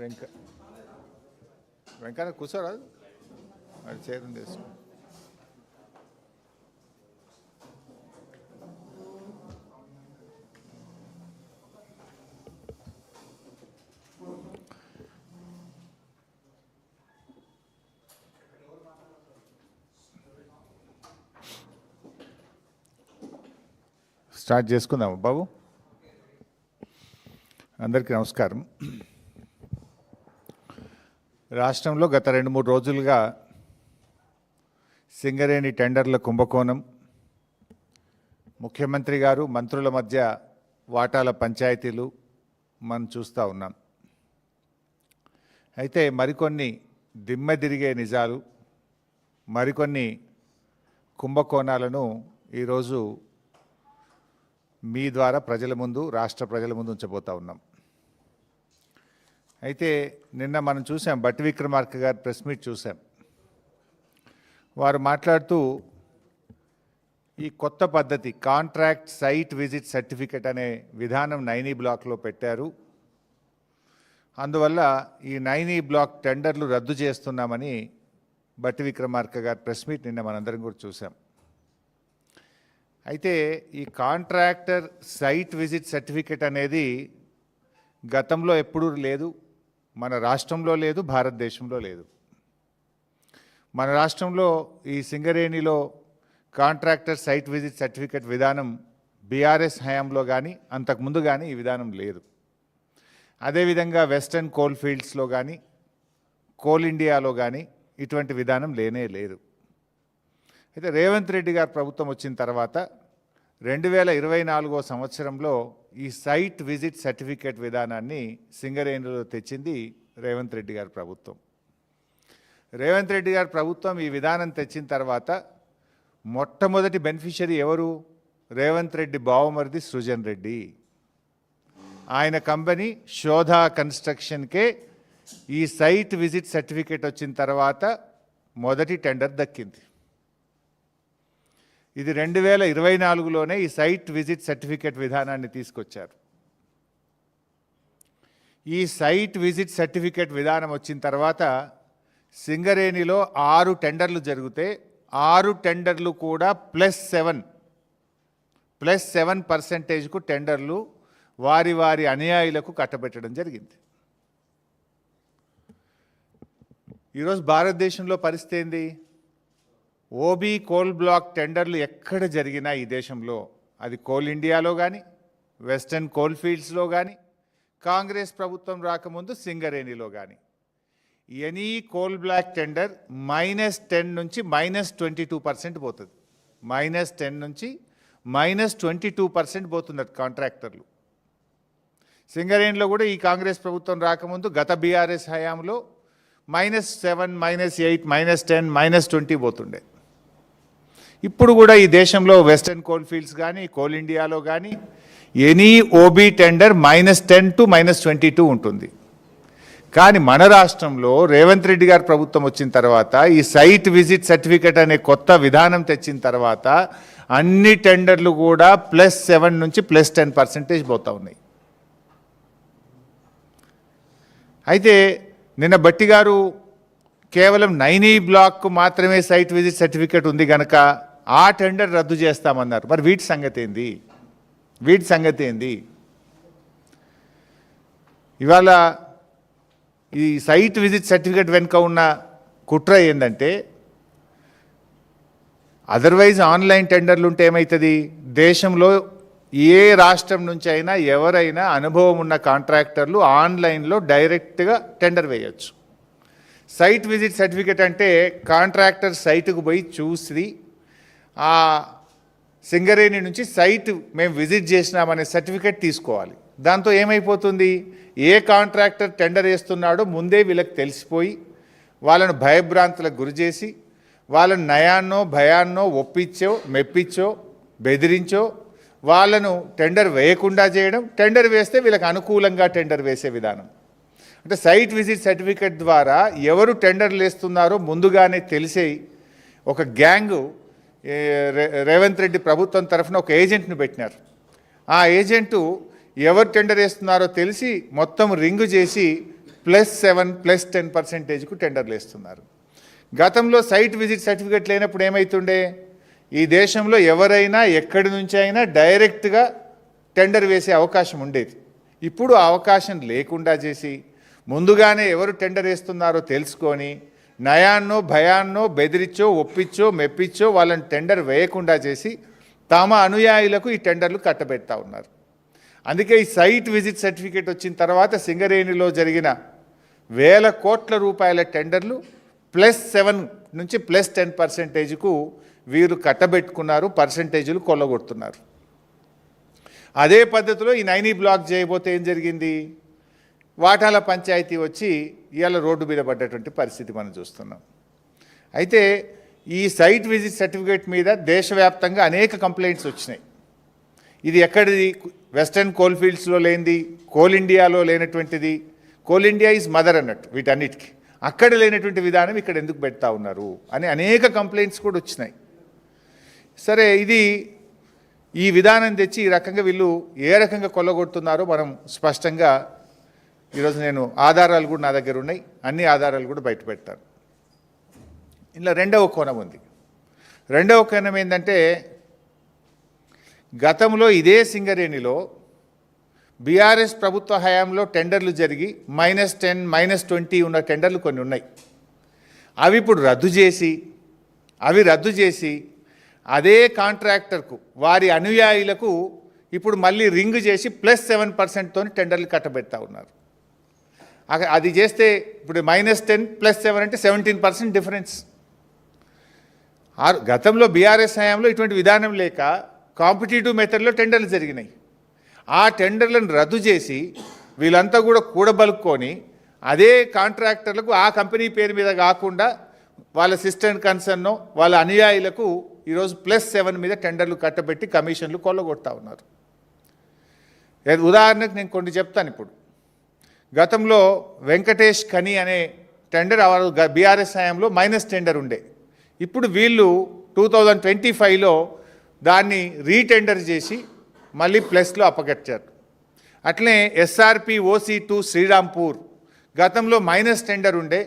వెంక వెంకన్న కూర్చోరా. అది చేరం చేసుకో స్టార్ట్ చేసుకుందాము బాబు? అందరికీ నమస్కారం. రాష్ట్రంలో గత రెండు మూడు రోజులుగా సింగరేణి టెండర్ల కుంభకోణం ముఖ్యమంత్రి గారు మంత్రుల మధ్య వాటాల పంచాయతీలు మనం చూస్తూ ఉన్నాం. అయితే మరికొన్ని దిమ్మెదిరిగే నిజాలు మరికొన్ని కుంభకోణాలను ఈరోజు మీ ద్వారా ప్రజల ముందు రాష్ట్ర ప్రజల ముందు ఉంచబోతా ఉన్నాం. అయితే నిన్న మనం చూసాం బట్టి విక్రమార్క గారి ప్రెస్ మీట్ చూసాం. వారు మాట్లాడుతూ ఈ కొత్త పద్ధతి కాంట్రాక్ట్ సైట్ విజిట్ సర్టిఫికెట్ అనే విధానం నైనీ బ్లాక్లో పెట్టారు. అందువల్ల ఈ నైనీ బ్లాక్ టెండర్లు రద్దు చేస్తున్నామని బట్టి విక్రమార్క గారి ప్రెస్ మీట్ నిన్న మనందరం కూడా చూసాం. అయితే ఈ కాంట్రాక్టర్ సైట్ విజిట్ సర్టిఫికెట్ అనేది గతంలో ఎప్పుడూ లేదు మన రాష్ట్రంలో లేదు భారతదేశంలో లేదు. మన రాష్ట్రంలో ఈ సింగరేణిలో కాంట్రాక్టర్ సైట్ విజిట్ సర్టిఫికెట్ విధానం బీఆర్ఎస్ హయాంలో కానీ అంతకుముందు కానీ ఈ విధానం లేదు. అదేవిధంగా వెస్టర్న్ కోల్ ఫీల్డ్స్లో కానీ కోల్ ఇండియాలో కానీ ఇటువంటి విధానం లేనే లేదు. అయితే రేవంత్ రెడ్డి గారు ప్రభుత్వం వచ్చిన తర్వాత రెండు వేల ఇరవై నాలుగో సంవత్సరంలో ఈ సైట్ విజిట్ సర్టిఫికేట్ విధానాన్ని సింగరేణిలో తెచ్చింది రేవంత్ రెడ్డి గారి ప్రభుత్వం. రేవంత్ రెడ్డి గారి ప్రభుత్వం ఈ విధానం తెచ్చిన తర్వాత మొట్టమొదటి బెనిఫిషరీ ఎవరు? రేవంత్ రెడ్డి బావమరిది సృజన్ రెడ్డి. ఆయన కంపెనీ శోధా కన్స్ట్రక్షన్కే ఈ సైట్ విజిట్ సర్టిఫికేట్ వచ్చిన తర్వాత మొదటి టెండర్ దక్కింది. ఇది రెండు వేల ఇరవై నాలుగులోనే ఈ సైట్ విజిట్ సర్టిఫికేట్ విధానాన్ని తీసుకొచ్చారు. ఈ సైట్ విజిట్ సర్టిఫికేట్ విధానం వచ్చిన తర్వాత సింగరేణిలో ఆరు టెండర్లు జరిగితే ఆరు టెండర్లు కూడా ప్లస్ సెవెన్ ప్లస్ సెవెన్ పర్సెంటేజ్కు టెండర్లు వారి వారి అనుయాయులకు కట్టబెట్టడం జరిగింది. ఈరోజు భారతదేశంలో పరిస్థితి ఏంది? ఓబీ కోల్ బ్లాక్ టెండర్లు ఎక్కడ జరిగినా ఈ దేశంలో అది కోల్ ఇండియాలో కానీ వెస్టర్న్ కోల్ ఫీల్డ్స్లో కానీ కాంగ్రెస్ ప్రభుత్వం రాకముందు సింగరేణిలో కానీ any coal block tender minus ten నుంచి మైనస్ ట్వంటీ టూ పర్సెంట్ పోతుంది. మైనస్ టెన్ నుంచి మైనస్ ట్వంటీ టూ పర్సెంట్ పోతుంది కాంట్రాక్టర్లు. సింగరేణిలో కూడా ఈ కాంగ్రెస్ ప్రభుత్వం రాకముందు గత బీఆర్ఎస్ హయాంలో minus seven minus eight minus ten minus twenty పోతుండే. ఇప్పుడు కూడా ఈ దేశంలో వెస్టర్న్ కోల్ ఫీల్డ్స్ కానీ కోల్ ఇండియాలో కానీ any OB tender minus ten to minus twenty two ఉంటుంది. కానీ మన రాష్ట్రంలో రేవంత్ రెడ్డి గారు ప్రభుత్వం వచ్చిన తర్వాత ఈ సైట్ విజిట్ సర్టిఫికెట్ అనే కొత్త విధానం తెచ్చిన తర్వాత అన్ని టెండర్లు కూడా ప్లస్ సెవెన్ నుంచి ప్లస్ టెన్ పర్సెంటేజ్ పోతా ఉన్నాయి. అయితే నిన్న బట్టి గారు కేవలం నైనీ బ్లాక్ మాత్రమే సైట్ విజిట్ సర్టిఫికేట్ ఉంది కనుక ఆ టెండర్ రద్దు చేస్తామన్నారు. మరి వీటి సంగతి ఏంది? వీటి సంగతి ఏంది? ఇవాళ ఈ సైట్ విజిట్ సర్టిఫికేట్ వెనుక ఉన్న కుట్ర ఏంటంటే అదర్వైజ్ ఆన్లైన్ టెండర్లు ఉంటే ఏమవుతుంది దేశంలో ఏ రాష్ట్రం నుంచి అయినా ఎవరైనా అనుభవం ఉన్న కాంట్రాక్టర్లు ఆన్లైన్లో డైరెక్ట్గా టెండర్ వేయచ్చు. సైట్ విజిట్ సర్టిఫికేట్ అంటే కాంట్రాక్టర్ సైటుకు పోయి చూసి ఆ సింగరేణి నుంచి సైట్ మేము విజిట్ చేసినామనే సర్టిఫికేట్ తీసుకోవాలి. దాంతో ఏమైపోతుంది? ఏ కాంట్రాక్టర్ టెండర్ వేస్తున్నాడో ముందే వీళ్ళకి తెలిసిపోయి వాళ్ళను భయభ్రాంతులకు గురి చేసి వాళ్ళని నయాన్నో భయాన్నో ఒప్పించో మెప్పించో బెదిరించో వాళ్ళను టెండర్ వేయకుండా చేయడం టెండర్ వేస్తే వీళ్ళకి అనుకూలంగా టెండర్ వేసే విధానం. అంటే సైట్ విజిట్ సర్టిఫికేట్ ద్వారా ఎవరు టెండర్లు వేస్తున్నారో ముందుగానే తెలిసే ఒక గ్యాంగు రేవంత్ రెడ్డి ప్రభుత్వం తరఫున ఒక ఏజెంట్ను పెట్టినారు. ఆ ఏజెంటు ఎవరు టెండర్ వేస్తున్నారో తెలిసి మొత్తం రింగు చేసి ప్లస్ సెవెన్ ప్లస్ టెన్ పర్సెంటేజ్కు టెండర్లు వేస్తున్నారు. గతంలో సైట్ విజిట్ సర్టిఫికేట్ లేనప్పుడు ఏమవుతుండే ఈ దేశంలో ఎవరైనా ఎక్కడి నుంచి అయినా డైరెక్ట్గా టెండర్ వేసే అవకాశం ఉండేది. ఇప్పుడు అవకాశం లేకుండా చేసి ముందుగానే ఎవరు టెండర్ వేస్తున్నారో తెలుసుకొని నయాన్నో భయాన్నో బెదిరించో ఒప్పించో మెప్పించో వాళ్ళని టెండర్ వేయకుండా చేసి తమ అనుయాయులకు ఈ టెండర్లు కట్టబెడతా ఉన్నారు. అందుకే ఈ సైట్ విజిట్ సర్టిఫికేట్ వచ్చిన తర్వాత సింగరేణిలో జరిగిన వేల కోట్ల రూపాయల టెండర్లు ప్లస్ సెవెన్ నుంచి ప్లస్ టెన్ పర్సెంటేజ్కు వీరు కట్టబెట్టుకున్నారు పర్సెంటేజీలు కొల్లగొడుతున్నారు. అదే పద్ధతిలో ఈ నైనీ బ్లాక్ చేయబోతే ఏం జరిగింది? వాటాల పంచాయతీ వచ్చి ఇవాళ రోడ్డు మీద పడ్డటువంటి పరిస్థితి మనం చూస్తున్నాం. అయితే ఈ సైట్ విజిట్ సర్టిఫికేట్ మీద దేశవ్యాప్తంగా అనేక కంప్లైంట్స్ వచ్చినాయి. ఇది ఎక్కడిది? వెస్టర్న్ కోల్ ఫీల్డ్స్లో లేనిది కోల్ ఇండియాలో లేనటువంటిది. కోల్ ఇండియా ఈజ్ మదర్ అన్నట్టు వీటన్నిటికీ. అక్కడ లేనటువంటి విధానం ఇక్కడ ఎందుకు పెడతా ఉన్నారు అని అనేక కంప్లైంట్స్ కూడా వచ్చినాయి. సరే ఇది ఈ విధానం తెచ్చి ఈ రకంగా వీళ్ళు ఏ రకంగా కొల్లగొడుతున్నారో మనం స్పష్టంగా ఈరోజు నేను ఆధారాలు కూడా నా దగ్గర ఉన్నాయి. అన్ని ఆధారాలు కూడా బయట పెడతాను. ఇలా రెండవ కోణం ఉంది. రెండవ కోణం ఏంటంటే గతంలో ఇదే సింగరేణిలో బీఆర్ఎస్ ప్రభుత్వ హయాంలో టెండర్లు జరిగి మైనస్ టెన్ మైనస్ ట్వంటీ ఉన్న టెండర్లు కొన్ని ఉన్నాయి. అవి ఇప్పుడు రద్దు చేసి అవి రద్దు చేసి అదే కాంట్రాక్టర్కు వారి అనుయాయులకు ఇప్పుడు మళ్ళీ రింగ్ చేసి ప్లస్ సెవెన్ పర్సెంట్తో టెండర్లు కట్టబెడతా ఉన్నారు. అది చేస్తే ఇప్పుడు మైనస్ టెన్ ప్లస్ సెవెన్ అంటే సెవెంటీన్ పర్సెంట్ డిఫరెన్స్ ఆరు గతంలో బీఆర్ఎస్ హయాంలో ఇటువంటి విధానం లేక కాంపిటేటివ్ మెథడ్లో టెండర్లు జరిగినాయి. ఆ టెండర్లను రద్దు చేసి వీళ్ళంతా కూడా కూడబలుక్కొని అదే కాంట్రాక్టర్లకు ఆ కంపెనీ పేరు మీద కాకుండా వాళ్ళ సిస్టెంట్ కన్సర్నో వాళ్ళ అనుయాయులకు ఈరోజు ప్లస్ సెవెన్ మీద టెండర్లు కట్టబెట్టి కమిషన్లు కొల్లగొడతా ఉన్నారు. ఉదాహరణకు నేను కొన్ని చెప్తాను ఇప్పుడు. గతంలో వెంకటేష్ కని అనే టెండర్ బీఆర్ఎస్ హయాంలో మైనస్ టెండర్ ఉండే. ఇప్పుడు వీళ్ళు టూ థౌజండ్ ట్వంటీ ఫైవ్లో దాన్ని రీటెండర్ చేసి మళ్ళీ ప్లస్లో అప్పగట్టారు. అట్లనే ఎస్ఆర్పి ఓసీ టూ శ్రీరాంపూర్ గతంలో మైనస్ టెండర్ ఉండే.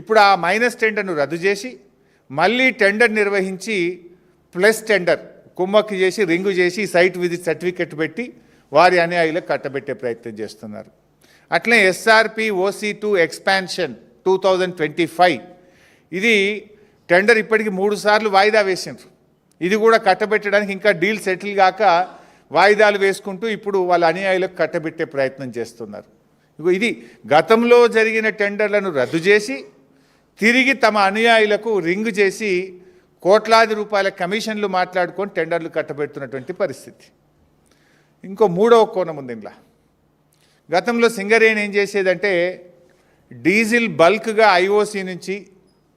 ఇప్పుడు ఆ మైనస్ టెండర్ను రద్దు చేసి మళ్ళీ టెండర్ నిర్వహించి ప్లస్ టెండర్ కుమ్మక్కి చేసి రింగు చేసి సైట్ విజిట్ సర్టిఫికెట్ పెట్టి వారి అనుయాయులకు కట్టబెట్టే ప్రయత్నం చేస్తున్నారు. అట్లే SRP OC two expansion two thousand twenty five ఇది టెండర్ ఇప్పటికి మూడు సార్లు వాయిదా వేసిండ్రు. ఇది కూడా కట్టబెట్టడానికి ఇంకా డీల్ సెటిల్ కాక వాయిదాలు వేసుకుంటూ ఇప్పుడు వాళ్ళ అనుయాయులకు కట్టబెట్టే ప్రయత్నం చేస్తున్నారు. ఇది గతంలో జరిగిన టెండర్లను రద్దు చేసి తిరిగి తమ అనుయాయులకు రింగ్ చేసి కోట్లాది రూపాయల కమిషన్లు మాట్లాడుకొని టెండర్లు కట్టబెడుతున్నటువంటి పరిస్థితి. ఇంకో మూడవ కోణం ఉంది ఇంట్లో గతంలో సింగరేణి ఏం చేసేదంటే డీజిల్ బల్క్గా ఐఓసీ నుంచి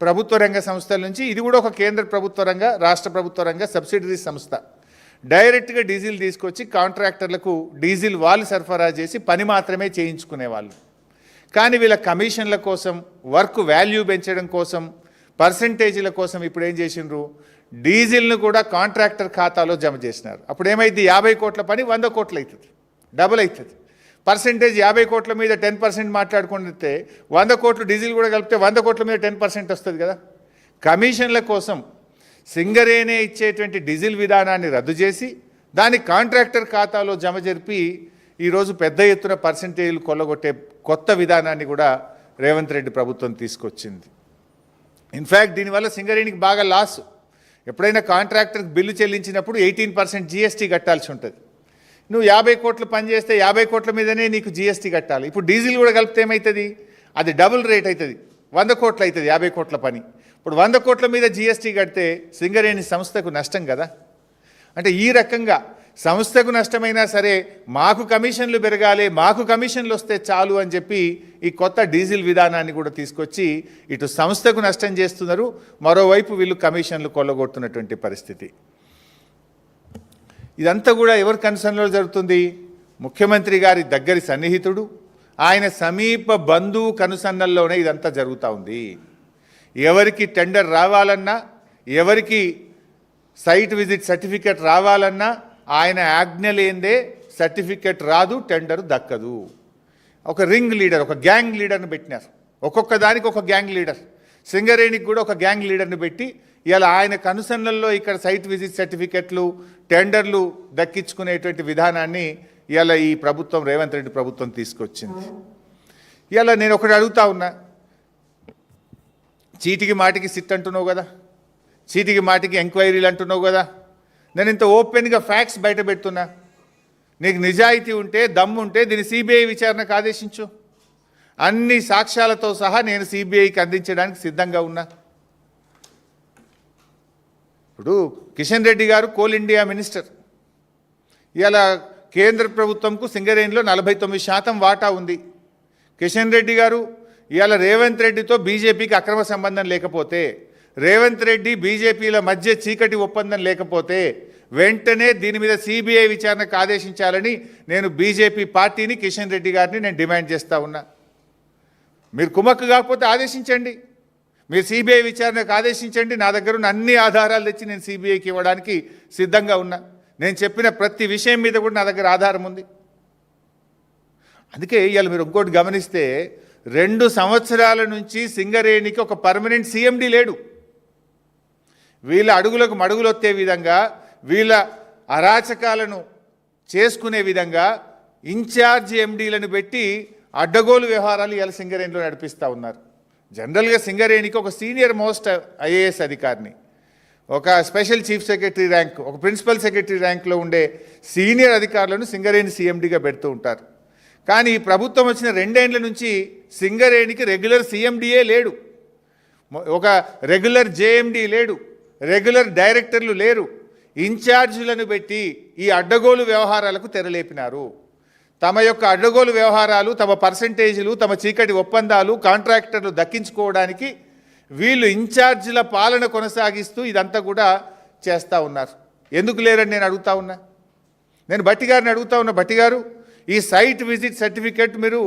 ప్రభుత్వ రంగ సంస్థల నుంచి ఇది కూడా ఒక కేంద్ర ప్రభుత్వ రంగ రాష్ట్ర ప్రభుత్వ రంగ సబ్సిడరీ సంస్థ. డైరెక్ట్గా డీజిల్ తీసుకొచ్చి కాంట్రాక్టర్లకు డీజిల్ వాళ్ళు సరఫరా చేసి పని మాత్రమే చేయించుకునేవాళ్ళు. కానీ వీళ్ళ కమిషన్ల కోసం వర్క్ వాల్యూ పెంచడం కోసం పర్సంటేజీల కోసం ఇప్పుడు ఏం చేసిండ్రు? డీజిల్ను కూడా కాంట్రాక్టర్ ఖాతాలో జమ చేసినారు. అప్పుడు ఏమైంది యాభై కోట్ల పని వంద కోట్లు అవుతుంది డబుల్ అవుతుంది పర్సెంటేజ్ యాభై కోట్ల మీద టెన్ పర్సెంట్ మాట్లాడుకుంటే వంద కోట్లు డీజిల్ కూడా కలిపితే వంద కోట్ల మీద టెన్ పర్సెంట్ వస్తుంది కదా. కమిషన్ల కోసం సింగరేనే ఇచ్చేటువంటి డీజిల్ విధానాన్ని రద్దు చేసి దాన్ని కాంట్రాక్టర్ ఖాతాలో జమ జరిపి ఈరోజు పెద్ద ఎత్తున పర్సెంటేజ్లు కొల్లగొట్టే కొత్త విధానాన్ని కూడా రేవంత్ రెడ్డి ప్రభుత్వం తీసుకొచ్చింది. ఇన్ఫ్యాక్ట్ దీనివల్ల సింగరేణికి బాగా లాస్ ఎప్పుడైనా కాంట్రాక్టర్కి బిల్లు చెల్లించినప్పుడు ఎయిటీన్ పర్సెంట్ జీఎస్టీ కట్టాల్సి ఉంటుంది. నువ్వు యాభై కోట్లు పని చేస్తే యాభై కోట్ల మీదనే నీకు జీఎస్టీ కట్టాలి. ఇప్పుడు డీజిల్ కూడా కలిపితే ఏమవుతుంది అది డబుల్ రేట్ అవుతుంది వంద కోట్లు అవుతుంది యాభై కోట్ల పని. ఇప్పుడు వంద కోట్ల మీద జీఎస్టీ కడితే సింగరేణి సంస్థకు నష్టం కదా? అంటే ఈ రకంగా సంస్థకు నష్టమైనా సరే మాకు కమిషన్లు పెరగాలి మాకు కమిషన్లు వస్తే చాలు అని చెప్పి ఈ కొత్త డీజిల్ విధానాన్ని కూడా తీసుకొచ్చి ఇటు సంస్థకు నష్టం చేస్తున్నారు. మరోవైపు వీళ్ళు కమిషన్లు కొల్లగొడుతున్నటువంటి పరిస్థితి. ఇదంతా కూడా ఎవరి కన్సర్న్లో జరుగుతుంది? ముఖ్యమంత్రి గారి దగ్గరి సన్నిహితుడు. ఆయన సమీప బంధువు కనుసన్నల్లోనే ఇదంతా జరుగుతూ ఉంది. ఎవరికి టెండర్ రావాలన్నా ఎవరికి సైట్ విజిట్ సర్టిఫికెట్ రావాలన్నా ఆయన ఆజ్ఞ లేదే సర్టిఫికెట్ రాదు టెండర్ దక్కదు. ఒక రింగ్ లీడర్ ఒక గ్యాంగ్ లీడర్ని పెట్టినారు ఒక్కొక్క దానికి ఒక గ్యాంగ్ లీడర్ సింగరేణికి కూడా ఒక గ్యాంగ్ లీడర్ని పెట్టి ఇలా ఆయన కనుసన్నల్లో ఇక్కడ సైట్ విజిట్ సర్టిఫికెట్లు టెండర్లు దక్కించుకునేటువంటి విధానాన్ని ఇలా ఈ ప్రభుత్వం రేవంత్ రెడ్డి ప్రభుత్వం తీసుకొచ్చింది. ఇలా నేను ఒకటి అడుగుతా ఉన్నా. చీటికి మాటికి సిట్ అంటున్నావు కదా? చీటికి మాటికి ఎంక్వైరీలు అంటున్నావు కదా? నేను ఇంత ఓపెన్గా ఫ్యాక్ట్స్ బయట పెడుతున్నా. నీకు నిజాయితీ ఉంటే దమ్ము ఉంటే దీన్ని సిబిఐ విచారణకు ఆదేశించు. అన్ని సాక్ష్యాలతో సహా నేను సిబిఐకి అందించడానికి సిద్ధంగా ఉన్నా. ఇప్పుడు కిషన్ రెడ్డి గారు కోల్ ఇండియా మినిస్టర్. ఇలా కేంద్ర ప్రభుత్వంకు సింగరేణిలో నలభై తొమ్మిది శాతం వాటా ఉంది. కిషన్ రెడ్డి గారు ఇవాళ రేవంత్ రెడ్డితో బీజేపీకి అక్రమ సంబంధం లేకపోతే రేవంత్ రెడ్డి బీజేపీల మధ్య చీకటి ఒప్పందం లేకపోతే వెంటనే దీని మీద సిబిఐ విచారణకు ఆదేశించాలని నేను బీజేపీ పార్టీని కిషన్ రెడ్డి గారిని నేను డిమాండ్ చేస్తా ఉన్నా. మీరు కుమక్కు కాకపోతే ఆదేశించండి. మీరు సిబిఐ విచారణకు ఆదేశించండి. నా దగ్గర ఉన్న అన్ని ఆధారాలు తెచ్చి నేను సిబిఐకి ఇవ్వడానికి సిద్ధంగా ఉన్నా. నేను చెప్పిన ప్రతి విషయం మీద కూడా నా దగ్గర ఆధారం ఉంది. అందుకే ఇవాళ మీరు ఇంకోటి గమనిస్తే రెండు సంవత్సరాల నుంచి సింగరేణికి ఒక పర్మనెంట్ సీఎండీ లేడు. వీళ్ళ అడుగులకు మడుగులొత్తే విధంగా వీళ్ళ అరాచకాలను చేసుకునే విధంగా ఇన్ఛార్జ్ ఎండీలను పెట్టి అడ్డగోలు వ్యవహారాలు ఇవాళ సింగరేణిలో నడిపిస్తూ ఉన్నారు. జనరల్గా సింగరేణికి ఒక సీనియర్ మోస్ట్ ఐఏఎస్ అధికారిని ఒక స్పెషల్ చీఫ్ సెక్రటరీ ర్యాంక్ ఒక ప్రిన్సిపల్ సెక్రటరీ ర్యాంక్లో ఉండే సీనియర్ అధికారులను సింగరేణి సీఎండీగా పెడుతూ ఉంటారు. కానీ ఈ ప్రభుత్వం వచ్చిన రెండేండ్ల నుంచి సింగరేణికి రెగ్యులర్ సీఎండీఏ లేడు. ఒక రెగ్యులర్ జేఎండీ లేడు రెగ్యులర్ డైరెక్టర్లు లేరు. ఇన్ఛార్జీలను పెట్టి ఈ అడ్డగోలు వ్యవహారాలకు తెరలేపినారు. తమ యొక్క అడ్డగోలు వ్యవహారాలు తమ పర్సంటేజీలు తమ చీకటి ఒప్పందాలు కాంట్రాక్టర్లు దక్కించుకోవడానికి వీళ్ళు ఇన్ఛార్జీల పాలన కొనసాగిస్తూ ఇదంతా కూడా చేస్తూ ఉన్నారు. ఎందుకు లేరని నేను అడుగుతా ఉన్నా? నేను బట్టి గారిని అడుగుతా ఉన్నా. బట్టి గారు ఈ సైట్ విజిట్ సర్టిఫికేట్ మీరు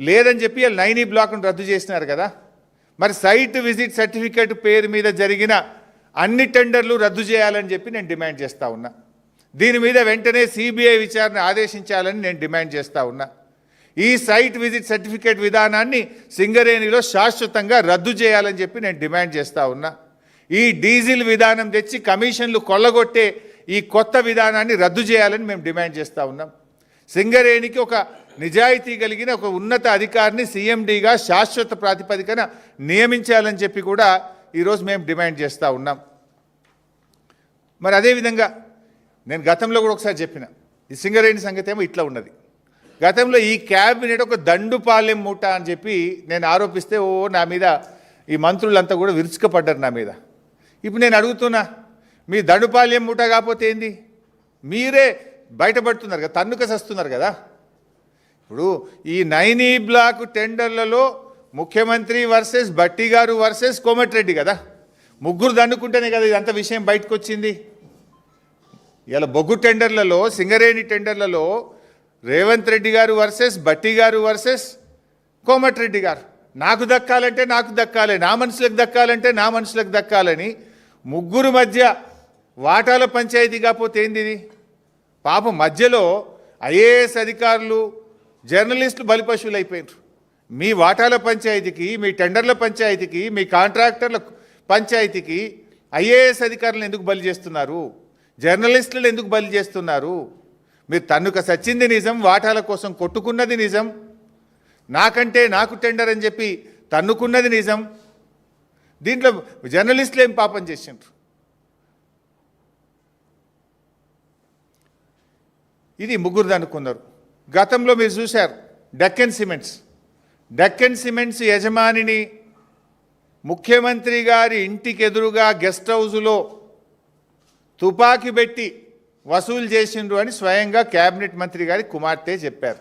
లేదని చెప్పి నైనీ బ్లాక్ను రద్దు చేసినారు కదా. మరి సైట్ విజిట్ సర్టిఫికేట్ పేరు మీద జరిగిన అన్ని టెండర్లు రద్దు చేయాలని చెప్పి నేను డిమాండ్ చేస్తా ఉన్నా. దీని మీద వెంటనే సిబిఐ విచారణ ఆదేశించాలని నేను డిమాండ్ చేస్తూ ఉన్నా. ఈ సైట్ విజిట్ సర్టిఫికేట్ విధానాన్ని సింగరేణిలో శాశ్వతంగా రద్దు చేయాలని చెప్పి నేను డిమాండ్ చేస్తూ ఉన్నా. ఈ డీజిల్ విధానం తెచ్చి కమిషన్లు కొల్లగొట్టే ఈ కొత్త విధానాన్ని రద్దు చేయాలని మేము డిమాండ్ చేస్తూ ఉన్నాం. సింగరేణికి ఒక నిజాయితీ కలిగిన ఒక ఉన్నత అధికారిని సీఎండీగా శాశ్వత ప్రాతిపదికన నియమించాలని చెప్పి కూడా ఈరోజు మేము డిమాండ్ చేస్తూ ఉన్నాం. మరి అదేవిధంగా నేను గతంలో కూడా ఒకసారి చెప్పిన. ఈ సింగరేణి సంగతి ఏమో ఇట్లా ఉన్నది. గతంలో ఈ క్యాబినెట్ ఒక దండుపాలెం మూట అని చెప్పి నేను ఆరోపిస్తే ఓ నా మీద ఈ మంత్రులంతా కూడా విరుచుకపడ్డారు నా మీద. ఇప్పుడు నేను అడుగుతున్నా మీ దండుపాలెం మూట కాకపోతే ఏంది? మీరే బయటపడుతున్నారు కదా తన్నుక సస్తున్నారు కదా. ఇప్పుడు ఈ నైనీ బ్లాక్ టెండర్లలో ముఖ్యమంత్రి వర్సెస్ బట్టి గారు వర్సెస్ కోమటిరెడ్డి కదా. ముగ్గురు దండుకుంటేనే కదా ఇదంతా విషయం బయటకు వచ్చింది ఇలా బొగ్గు టెండర్లలో సింగరేణి టెండర్లలో రేవంత్ రెడ్డి గారు వర్సెస్ బట్టి గారు వర్సెస్ కోమటిరెడ్డి గారు. నాకు దక్కాలంటే నాకు దక్కాలి నా మనుషులకు దక్కాలంటే నా మనుషులకు దక్కాలని ముగ్గురు మధ్య వాటాల పంచాయతీ కాకపోతే ఏంది ఇది? పాపం మధ్యలో ఐఏఎస్ అధికారులు జర్నలిస్టులు బలిపశువులు అయిపోయినారు మీ వాటాల పంచాయతీకి మీ టెండర్ల పంచాయతీకి మీ కాంట్రాక్టర్ల పంచాయతీకి ఐఏఎస్ అధికారులను ఎందుకు బలి చేస్తున్నారు? జర్నలిస్టులు ఎందుకు బలి చేస్తున్నారు? మీరు తన్నుక సచ్చింది నిజం వాటాల కోసం కొట్టుకున్నది నిజం. నాకంటే నాకు టెండర్ అని చెప్పి తన్నుకున్నది నిజం. దీంట్లో జర్నలిస్టులు ఏం పాపం చేసిండ్రు? ఇది ముగ్గురు అనుకున్నారు. గతంలో మీరు చూశారు డెక్కన్ సిమెంట్స్. డెక్కన్ సిమెంట్స్ యజమానిని ముఖ్యమంత్రి గారి ఇంటికి ఎదురుగా గెస్ట్ హౌజులో తుపాకీ పెట్టి వసూలు చేసిండ్రు అని స్వయంగా క్యాబినెట్ మంత్రి గారి కుమార్తె చెప్పారు.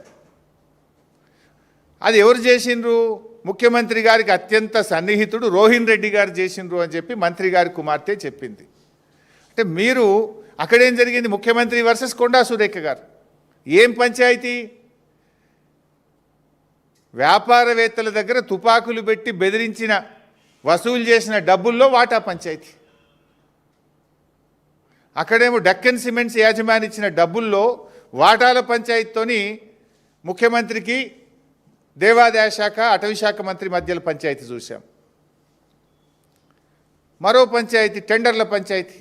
అది ఎవరు చేసిండ్రు? ముఖ్యమంత్రి గారికి అత్యంత సన్నిహితుడు రోహిన్ రెడ్డి గారు చేసిండ్రు అని చెప్పి మంత్రి గారి కుమార్తె చెప్పింది. అంటే మీరు అక్కడేం జరిగింది? ముఖ్యమంత్రి వర్సెస్ కొండా సురేఖ గారు. ఏం పంచాయతీ? వ్యాపారవేత్తల దగ్గర తుపాకులు పెట్టి బెదిరించిన వసూలు చేసిన డబ్బుల్లో వాటా పంచాయతీ. అక్కడేమో డక్కన్ సిమెంట్స్ యాజమాని ఇచ్చిన డబ్బుల్లో వాటాల పంచాయతీతోని ముఖ్యమంత్రికి దేవాదాయ శాఖ అటవీ శాఖ మంత్రి మధ్యలో పంచాయతీ చూశాం. మరో పంచాయతీ టెండర్ల పంచాయతీ.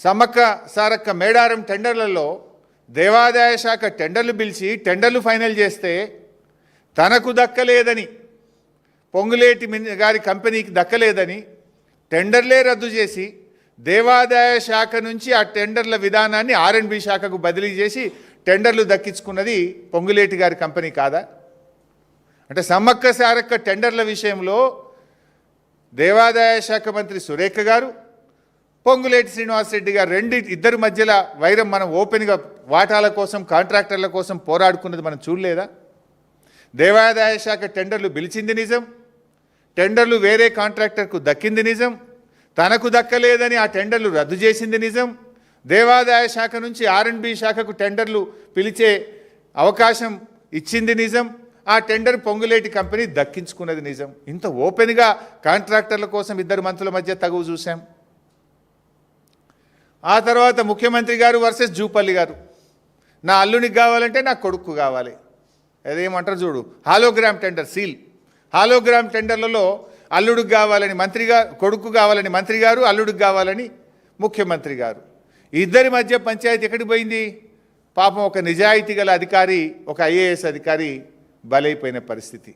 సమ్మక్క సారక్క మేడారం టెండర్లలో దేవాదాయ శాఖ టెండర్లు పిలిచి టెండర్లు ఫైనల్ చేస్తే తనకు దక్కలేదని పొంగులేటి మిన్ గారి కంపెనీకి దక్కలేదని టెండర్లే రద్దు చేసి దేవాదాయ శాఖ నుంచి ఆ టెండర్ల విధానాన్ని ఆర్ఎండ్బి శాఖకు బదిలీ చేసి టెండర్లు దక్కించుకున్నది పొంగులేటి గారి కంపెనీ కాదా? అంటే సమ్మక్క సారక్క టెండర్ల విషయంలో దేవాదాయ శాఖ మంత్రి సురేఖ గారు పొంగులేటి శ్రీనివాసరెడ్డి గారు రెండు ఇద్దరి మధ్యలో వైరం మనం ఓపెన్గా వాటాల కోసం కాంట్రాక్టర్ల కోసం పోరాడుకున్నది మనం చూడలేదా? దేవాదాయ శాఖ టెండర్లు పిలిచింది నిజం టెండర్లు వేరే కాంట్రాక్టర్కు దక్కింది నిజం తనకు దక్కలేదని ఆ టెండర్లు రద్దు చేసింది నిజం. దేవాదాయ శాఖ నుంచి ఆర్ఎండ్బి శాఖకు టెండర్లు పిలిచే అవకాశం ఇచ్చింది నిజం. ఆ టెండర్ పొంగులేటి కంపెనీ దక్కించుకున్నది నిజం. ఇంత ఓపెన్గా కాంట్రాక్టర్ల కోసం ఇద్దరు మంత్రుల మధ్య తగువు చూశాం. ఆ తర్వాత ముఖ్యమంత్రి గారు వర్సెస్ జూపల్లి గారు. నా అల్లునికి కావాలంటే నా కొడుకు కావాలి. అదేమంటారు చూడు హాలోగ్రామ్ టెండర్ సీల్. హాలోగ్రామ్ టెండర్లలో అల్లుడికి కావాలని మంత్రి గారు కొడుకు కావాలని మంత్రి గారు అల్లుడికి కావాలని ముఖ్యమంత్రి గారు. ఇద్దరి మధ్య పంచాయతీ ఎక్కడికి పోయింది? పాపం ఒక నిజాయితీ గల అధికారి ఒక ఐఏఎస్ అధికారి బలైపోయిన పరిస్థితి.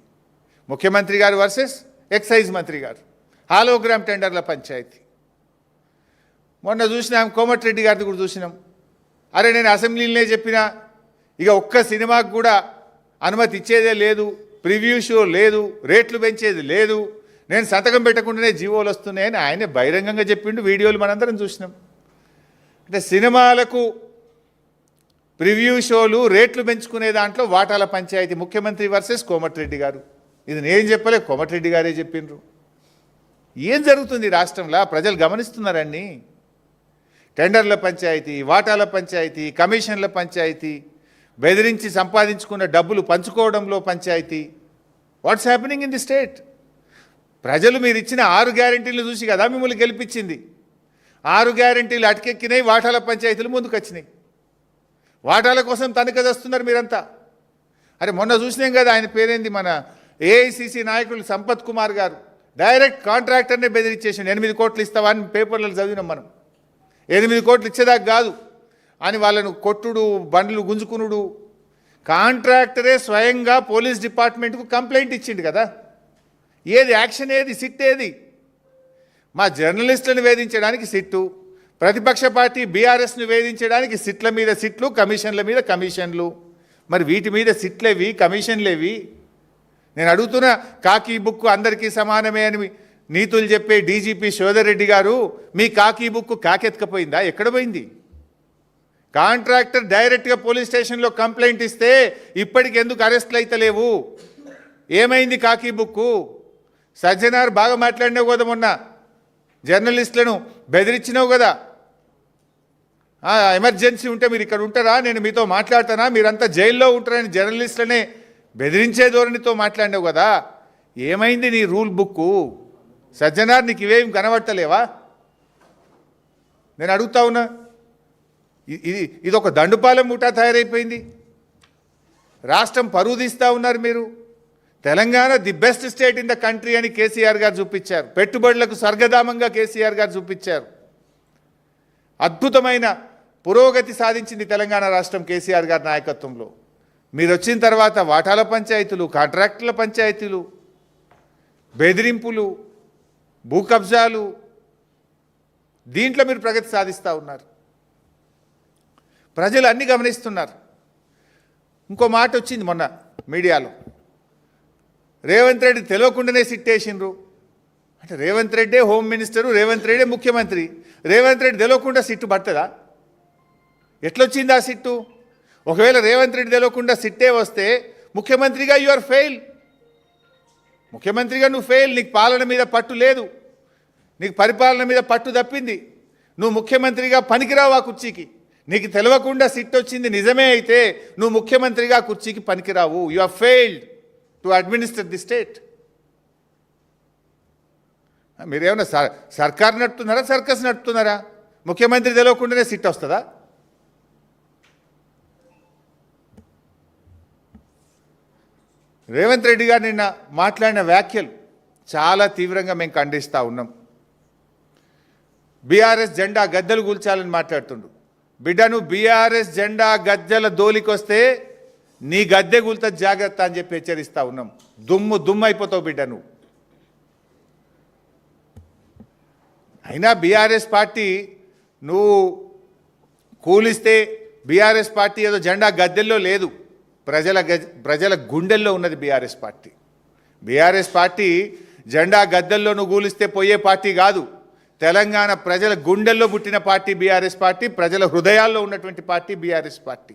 ముఖ్యమంత్రి గారు వర్సెస్ ఎక్సైజ్ మంత్రి గారు. హాలోగ్రామ్ టెండర్ల పంచాయతీ. మొన్న చూసినాం కోమటిరెడ్డి గారిది కూడా చూసినాం. అరే నేను అసెంబ్లీలోనే చెప్పినా. ఇక ఒక్క సినిమాకు కూడా అనుమతి ఇచ్చేదే లేదు ప్రివ్యూ షో లేదు రేట్లు పెంచేది లేదు. నేను సంతకం పెట్టకుండానే జీవోలు వస్తున్నాయని ఆయనే బహిరంగంగా చెప్పిండు. వీడియోలు మనందరం చూసినాం. అంటే సినిమాలకు ప్రివ్యూ షోలు రేట్లు పెంచుకునే దాంట్లో వాటాల పంచాయతీ ముఖ్యమంత్రి వర్సెస్ కోమటిరెడ్డి గారు. ఇది నేను చెప్పలే కోమటిరెడ్డి గారే చెప్పిండ్రు. ఏం జరుగుతుంది రాష్ట్రంలో? ప్రజలు గమనిస్తున్నారండి టెండర్ల పంచాయతీ వాటాల పంచాయతీ కమిషన్ల పంచాయతీ బెదిరించి సంపాదించుకున్న డబ్బులు పంచుకోవడంలో panchayat. What's happening in the state ప్రజలు మీరు ఇచ్చిన ఆరు గ్యారంటీలు చూసి కదా మిమ్మల్ని గెలిపించింది. ఆరు గ్యారంటీలు అటకెక్కినాయి వాటాల పంచాయతీలు ముందుకొచ్చినాయి. వాటాల కోసం తనఖ చేస్తున్నారు మీరంతా. అరే మొన్న చూసినాం కదా ఆయన పేరేంది మన ఏఐసిసి నాయకులు సంపత్ కుమార్ గారు. డైరెక్ట్ కాంట్రాక్టర్నే బెదిరించేసిండు. ఎనిమిది కోట్లు ఇస్తావని పేపర్లలో చదివినాం మనం. ఎనిమిది కోట్లు ఇచ్చేదాకా కాదు. అని వాళ్ళను కొట్టుడు బండ్లు గుంజుకునుడు. కాంట్రాక్టరే స్వయంగా పోలీస్ డిపార్ట్మెంట్కు కంప్లైంట్ ఇచ్చిండు కదా. ఏది యాక్షన్ ఏది సిట్ ఏది? మా జర్నలిస్టులను వేధించడానికి సిట్టు ప్రతిపక్ష పార్టీ బీఆర్ఎస్ను వేధించడానికి సిట్ల మీద సిట్లు కమిషన్ల మీద కమిషన్లు. మరి వీటి మీద సిట్లేవి కమిషన్లేవి? నేను అడుగుతున్న కాకి బుక్ అందరికీ సమానమే అని నీతులు చెప్పే డీజీపీ శోధరెడ్డి గారు మీ కాకి బుక్ కాకెత్తుకపోయిందా? ఎక్కడ పోయింది? కాంట్రాక్టర్ డైరెక్ట్గా పోలీస్ స్టేషన్లో కంప్లైంట్ ఇస్తే ఇప్పటికి ఎందుకు అరెస్ట్లు అయితలేవు ఏమైంది కాకి బుక్కు? సజ్జనార్ బాగా మాట్లాడినావు కదా మొన్న. జర్నలిస్టులను బెదిరించినావు కదా. ఎమర్జెన్సీ ఉంటే మీరు ఇక్కడ ఉంటారా? నేను మీతో మాట్లాడతానా? మీరంతా జైల్లో ఉంటారని జర్నలిస్టులనే బెదిరించే ధోరణితో మాట్లాడినావు కదా. ఏమైంది నీ రూల్ బుక్కు? సజ్జనార్ నీకు ఇవేం కనబడతలేవా? నేను అడుగుతా ఉన్నా. ఇది ఇది ఒక దండుపాలెం ముఠా తయారైపోయింది. రాష్ట్రం పరువు తీస్తూ ఉన్నారు మీరు. Telangana the best state in the country అని కేసీఆర్ గారు చూపించారు. పెట్టుబడులకు స్వర్గధామంగా కేసీఆర్ గారు చూపించారు. అద్భుతమైన పురోగతి సాధించింది తెలంగాణ రాష్ట్రం కేసీఆర్ గారి నాయకత్వంలో. మీరు వచ్చిన తర్వాత వాటాల పంచాయతీలు కాంట్రాక్టుల పంచాయతీలు బెదిరింపులు భూ కబ్జాలు దీంట్లో మీరు ప్రగతి సాధిస్తూ ఉన్నారు. ప్రజలు అన్ని గమనిస్తున్నారు. ఇంకో మాట వచ్చింది మొన్న మీడియాలో. రేవంత్ రెడ్డి తెలియకుండానే సిట్టేసిండ్రు. అంటే రేవంత్ రెడ్డే హోమ్ మినిస్టరు రేవంత్ రెడ్డే ముఖ్యమంత్రి. రేవంత్ రెడ్డి తెలియకుండా సిట్టు పడుతుందా ఎట్లొచ్చింది ఆ సిట్టు? ఒకవేళ రేవంత్ రెడ్డి తెలియకుండా సిట్టే వస్తే ముఖ్యమంత్రిగా యు ఆర్ ఫెయిల్ ముఖ్యమంత్రిగా నువ్వు ఫెయిల్ నీకు పాలన మీద పట్టు లేదు. నీకు పరిపాలన మీద పట్టు తప్పింది. నువ్వు ముఖ్యమంత్రిగా పనికిరావు ఆ కుర్చీకి? నీకు తెలియకుండా సిట్ వచ్చింది నిజమే అయితే నువ్వు ముఖ్యమంత్రిగా కుర్చీకి పనికిరావు. You are failed to administer the state మీరేమన్నా సర్కార్ నడుపుతున్నారా సర్కస్ నడుపుతున్నారా? ముఖ్యమంత్రి తెలియకుండానే సిట్ వస్తుందా? రేవంత్ రెడ్డి గారు నిన్న మాట్లాడిన వ్యాఖ్యలు చాలా తీవ్రంగా మేము ఖండిస్తూ ఉన్నాం. బీఆర్ఎస్ జెండా గద్దెలు కూల్చాలని మాట్లాడుతుండు. బిడ్డను బీఆర్ఎస్ జెండా గద్దెల దోలికొస్తే నీ గద్దె గుల్త జాగ్రత్త అని చెప్పి హెచ్చరిస్తా ఉన్నాం. దుమ్ము దుమ్ము అయిపోతావు బిడ్డ నువ్వు. అయినా బీఆర్ఎస్ పార్టీ నువ్వు కూలిస్తే బీఆర్ఎస్ పార్టీ ఏదో జెండా గద్దెల్లో లేదు. ప్రజల గ- ప్రజల గుండెల్లో ఉన్నది బీఆర్ఎస్ పార్టీ. బీఆర్ఎస్ పార్టీ జెండా గద్దెల్లో నువ్వు కూలిస్తే పోయే పార్టీ కాదు. తెలంగాణ ప్రజల గుండెల్లో పుట్టిన పార్టీ బీఆర్ఎస్ పార్టీ ప్రజల హృదయాల్లో ఉన్నటువంటి పార్టీ బీఆర్ఎస్ పార్టీ.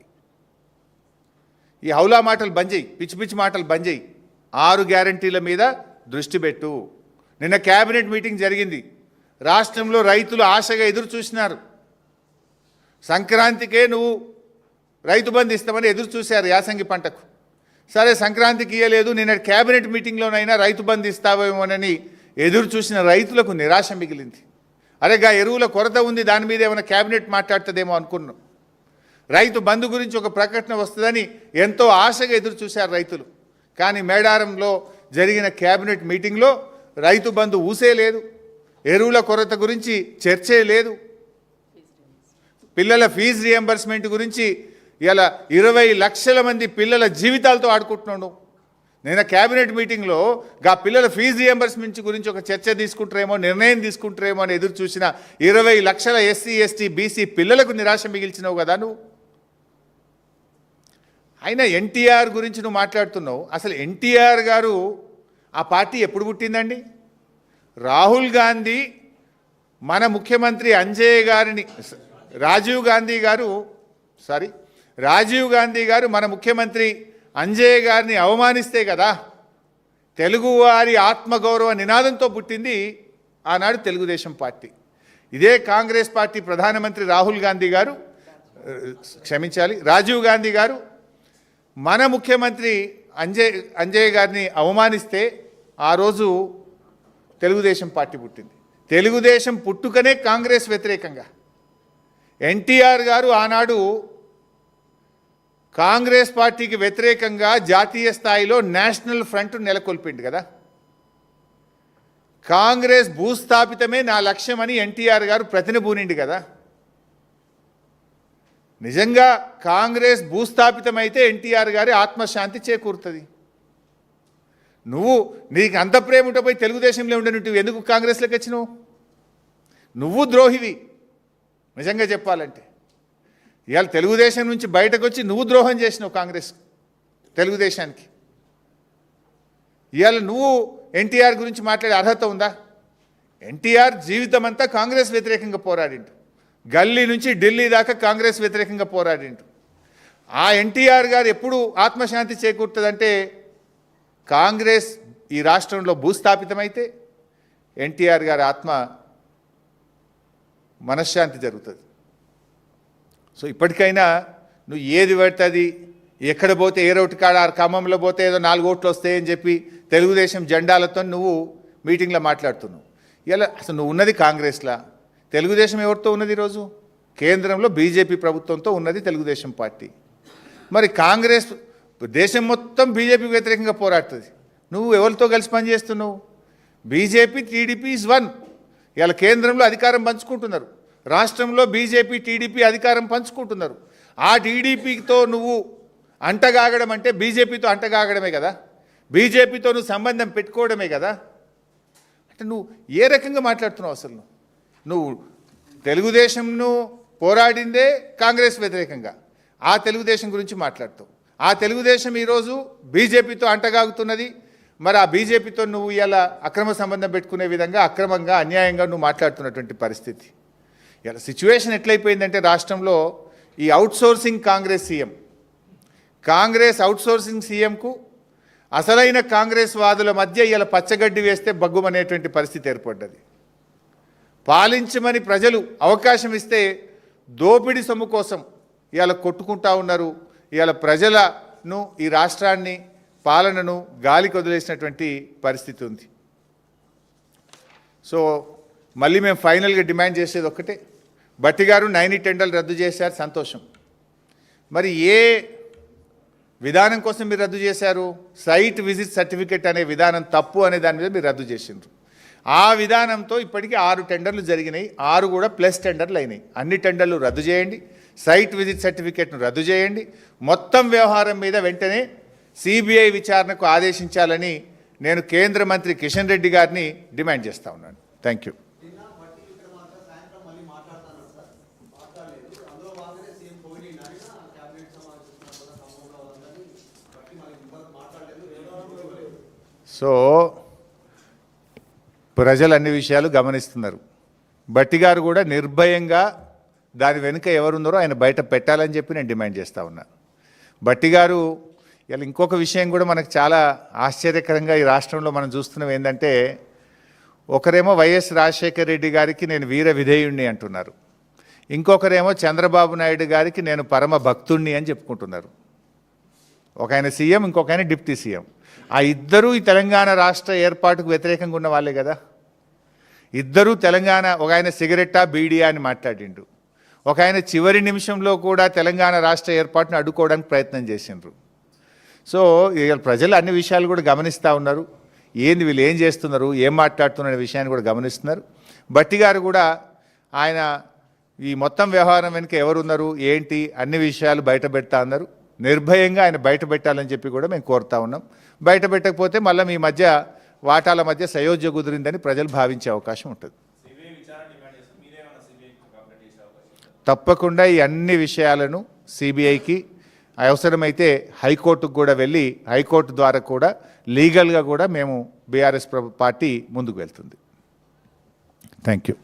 ఈ హౌలా మాటలు బంద్ చేయి పిచ్చి పిచ్చి మాటలు బంద్ చేయి. ఆరు గ్యారంటీల మీద దృష్టి పెట్టు. నిన్న క్యాబినెట్ మీటింగ్ జరిగింది. రాష్ట్రంలో రైతులు ఆశగా ఎదురు చూసినారు. సంక్రాంతికే నువ్వు రైతు బంధు ఇస్తామని ఎదురు చూశారు యాసంగి పంటకు. సరే సంక్రాంతికి ఇయ్యలేదు. నిన్న క్యాబినెట్ మీటింగ్లోనైనా రైతు బంధు ఇస్తావేమోనని ఎదురు చూసిన రైతులకు నిరాశ మిగిలింది. అరేగా ఎరువుల కొరత ఉంది దాని మీద ఏమైనా క్యాబినెట్ మాట్లాడుతుందేమో అనుకున్నాం. రైతు బంధు గురించి ఒక ప్రకటన వస్తుందని ఎంతో ఆశగా ఎదురు చూశారు రైతులు. కానీ మేడారంలో జరిగిన కేబినెట్ మీటింగ్లో రైతు బంధు ఊసే లేదు. ఎరువుల కొరత గురించి చర్చే లేదు. పిల్లల ఫీజు రియంబర్స్మెంట్ గురించి ఇలా ఇరవై లక్షల మంది పిల్లల జీవితాలతో ఆడుకుంటున్నాడు. నిన్న కేబినెట్ మీటింగ్లో గా పిల్లల ఫీజు రియంబర్స్మెంట్ గురించి ఒక చర్చ తీసుకుంటారేమో నిర్ణయం తీసుకుంటారేమో అని ఎదురు చూసిన ఇరవై లక్షల ఎస్సీ ఎస్టీ బీసీ పిల్లలకు నిరాశ మిగిల్చినావు కదా నువ్వు. అయినా ఎన్టీఆర్ గురించి నువ్వు మాట్లాడుతున్నావు. అసలు ఎన్టీఆర్ గారు ఆ పార్టీ ఎప్పుడు పుట్టిందండి? రాహుల్ గాంధీ మన ముఖ్యమంత్రి అంజయ్ గారిని రాజీవ్ గాంధీ గారు సారీ రాజీవ్ గాంధీ గారు మన ముఖ్యమంత్రి అంజయ్ గారిని అవమానిస్తే కదా తెలుగువారి ఆత్మగౌరవ నినాదంతో పుట్టింది ఆనాడు తెలుగుదేశం పార్టీ. ఇదే కాంగ్రెస్ పార్టీ ప్రధానమంత్రి రాహుల్ గాంధీ గారు క్షమించాలి రాజీవ్ గాంధీ గారు మన ముఖ్యమంత్రి అంజయ్ అంజయ్ గారిని అవమానిస్తే ఆ రోజు తెలుగుదేశం పార్టీ పుట్టింది. తెలుగుదేశం పుట్టుకనే కాంగ్రెస్ వ్యతిరేకంగా. ఎన్టీఆర్ గారు ఆనాడు కాంగ్రెస్ పార్టీకి వ్యతిరేకంగా జాతీయ స్థాయిలో నేషనల్ ఫ్రంట్ నెలకొల్పిండు కదా. కాంగ్రెస్ భూస్థాపితమే నా లక్ష్యమని ఎన్టీఆర్ గారు ప్రతినబూనిండు కదా. నిజంగా కాంగ్రెస్ భూస్థాపితమైతే ఎన్టీఆర్ గారి ఆత్మశాంతి చేకూరుతుంది. నువ్వు నీకు అంత ప్రేమ ఉంటే పోయి తెలుగుదేశంలో ఉండే నువ్వు ఎందుకు కాంగ్రెస్లోకి వచ్చినావు? నువ్వు ద్రోహివి. నిజంగా చెప్పాలంటే. ఇవాళ తెలుగుదేశం నుంచి బయటకు వచ్చి నువ్వు ద్రోహం చేసినావు కాంగ్రెస్ తెలుగుదేశానికి. ఇవాళ నువ్వు ఎన్టీఆర్ గురించి మాట్లాడే అర్హత ఉందా? ఎన్టీఆర్ జీవితం అంతా కాంగ్రెస్ వ్యతిరేకంగా పోరాడిండు. గల్లీ నుంచి ఢిల్లీ దాకా కాంగ్రెస్ వ్యతిరేకంగా పోరాడిండు ఆ ఎన్టీఆర్ గారు ఎప్పుడు ఆత్మశాంతి చేకూరుతుందంటే కాంగ్రెస్ ఈ రాష్ట్రంలో భూస్థాపితమైతే ఎన్టీఆర్ గారి ఆత్మ మనశ్శాంతి జరుగుతుంది. సో ఇప్పటికైనా నువ్వు ఏది పడుతుంది ఎక్కడ పోతే ఏ రోడ్డు కాడ ఆ ఖమ్మంలో పోతే ఏదో నాలుగు ఓట్లు వస్తాయని చెప్పి తెలుగుదేశం జెండాలతో నువ్వు మీటింగ్లో మాట్లాడుతున్నావు. ఇలా అసలు నువ్వు ఉన్నది కాంగ్రెస్లా? తెలుగుదేశం ఎవరితో ఉన్నది ఈరోజు? కేంద్రంలో బీజేపీ ప్రభుత్వంతో ఉన్నది తెలుగుదేశం పార్టీ. మరి కాంగ్రెస్ దేశం మొత్తం బీజేపీకి వ్యతిరేకంగా పోరాడుతుంది. నువ్వు ఎవరితో కలిసి పనిచేస్తున్నావు? బీజేపీ టీడీపీ ఇస్ వన్ ఇలా కేంద్రంలో అధికారం పంచుకుంటున్నారు. రాష్ట్రంలో బీజేపీ టీడీపీ అధికారం పంచుకుంటున్నారు. ఆ టీడీపీతో నువ్వు అంటగాగడం అంటే బీజేపీతో అంటగాగడమే కదా? బీజేపీతో నువ్వు సంబంధం పెట్టుకోవడమే కదా? అంటే నువ్వు ఏ రకంగా మాట్లాడుతున్నావు అసలు నువ్వు? నువ్వు తెలుగుదేశంను పోరాడిందే కాంగ్రెస్ వ్యతిరేకంగా. ఆ తెలుగుదేశం గురించి మాట్లాడుతావు. ఆ తెలుగుదేశం ఈరోజు బీజేపీతో అంటగాగుతున్నది. మరి ఆ బీజేపీతో నువ్వు ఇలా అక్రమ సంబంధం పెట్టుకునే విధంగా అక్రమంగా అన్యాయంగా నువ్వు మాట్లాడుతున్నటువంటి పరిస్థితి. ఇలా సిచ్యువేషన్ ఎట్లయిపోయిందంటే రాష్ట్రంలో ఈ outsourcing Congress CM. Congress outsourcing సీఎంకు అసలైన కాంగ్రెస్ వాదుల మధ్య ఇలా పచ్చగడ్డి వేస్తే బగ్గుమనేటువంటి పరిస్థితి ఏర్పడ్డది. పాలించమని ప్రజలు అవకాశం ఇస్తే దోపిడీ సొమ్ము కోసం ఇవాళ కొట్టుకుంటా ఉన్నారు. ఇవాళ ప్రజలను ఈ రాష్ట్రాన్ని పాలనను గాలికి వదిలేసినటువంటి పరిస్థితి ఉంది. సో మళ్ళీ మేము ఫైనల్గా డిమాండ్ చేసేది ఒక్కటే. బట్టి గారు నైన్ టెండర్లు రద్దు చేశారు సంతోషం. మరి ఏ విధానం కోసం మీరు రద్దు చేశారు? సైట్ విజిట్ సర్టిఫికెట్ అనే విధానం తప్పు అనే దాని మీద మీరు రద్దు చేసిండ్రు. ఆ విధానంతో ఇప్పటికీ ఆరు టెండర్లు జరిగినాయి. ఆరు కూడా ప్లస్ టెండర్లు అయినాయి. అన్ని టెండర్లు రద్దు చేయండి. సైట్ విజిట్ సర్టిఫికెట్ను రద్దు చేయండి. మొత్తం వ్యవహారం మీద వెంటనే సిబిఐ విచారణకు ఆదేశించాలని నేను కేంద్ర మంత్రి కిషన్ రెడ్డి గారిని డిమాండ్ చేస్తా ఉన్నాను. Thank you. సో ప్రజలు అన్ని విషయాలు గమనిస్తున్నారు. బట్టి గారు కూడా నిర్భయంగా దాని వెనుక ఎవరున్నారో ఆయన బయట పెట్టాలని చెప్పి నేను డిమాండ్ చేస్తూ ఉన్నా. బట్టి గారు ఇలా ఇంకొక విషయం కూడా మనకు చాలా ఆశ్చర్యకరంగా ఈ రాష్ట్రంలో మనం చూస్తున్నాం ఏంటంటే ఒకరేమో వైఎస్ రాజశేఖర రెడ్డి గారికి నేను వీర విధేయుణ్ణి అంటున్నారు. ఇంకొకరేమో చంద్రబాబు నాయుడు గారికి నేను పరమ భక్తుణ్ణి అని చెప్పుకుంటున్నారు. ఒక ఆయన సీఎం ఇంకొక ఆయన డిప్యూటీ సీఎం. ఆ ఇద్దరూ ఈ తెలంగాణ రాష్ట్ర ఏర్పాటుకు వ్యతిరేకంగా ఉన్న వాళ్ళే కదా. ఇద్దరూ తెలంగాణ ఒక ఆయన సిగరెట్టా బీడియా అని మాట్లాడిండు ఒక ఆయన చివరి నిమిషంలో కూడా తెలంగాణ రాష్ట్ర ఏర్పాటును అడ్డుకోవడానికి ప్రయత్నం చేసిండ్రు. సో ప్రజలు అన్ని విషయాలు కూడా గమనిస్తూ ఉన్నారు. ఏంది వీళ్ళు ఏం చేస్తున్నారు ఏం మాట్లాడుతున్నారు అనే విషయాన్ని కూడా గమనిస్తున్నారు. బట్టి గారు కూడా ఆయన ఈ మొత్తం వ్యవహారం వెనుక ఎవరున్నారు ఏంటి అన్ని విషయాలు బయట పెడతా అన్నారు. నిర్భయంగా ఆయన బయట పెట్టాలని చెప్పి కూడా మేము కోరుతా ఉన్నాం. బయట పెట్టకపోతే మళ్ళీ మీ మధ్య వాటాల మధ్య సయోధ్య కుదిరిందని ప్రజలు భావించే అవకాశం ఉంటుంది. తప్పకుండా ఈ అన్ని విషయాలను సిబిఐకి అవసరమైతే హైకోర్టుకు కూడా వెళ్ళి హైకోర్టు ద్వారా కూడా లీగల్గా కూడా మేము బీఆర్ఎస్ పార్టీ ముందుకు వెళ్తుంది. Thank you.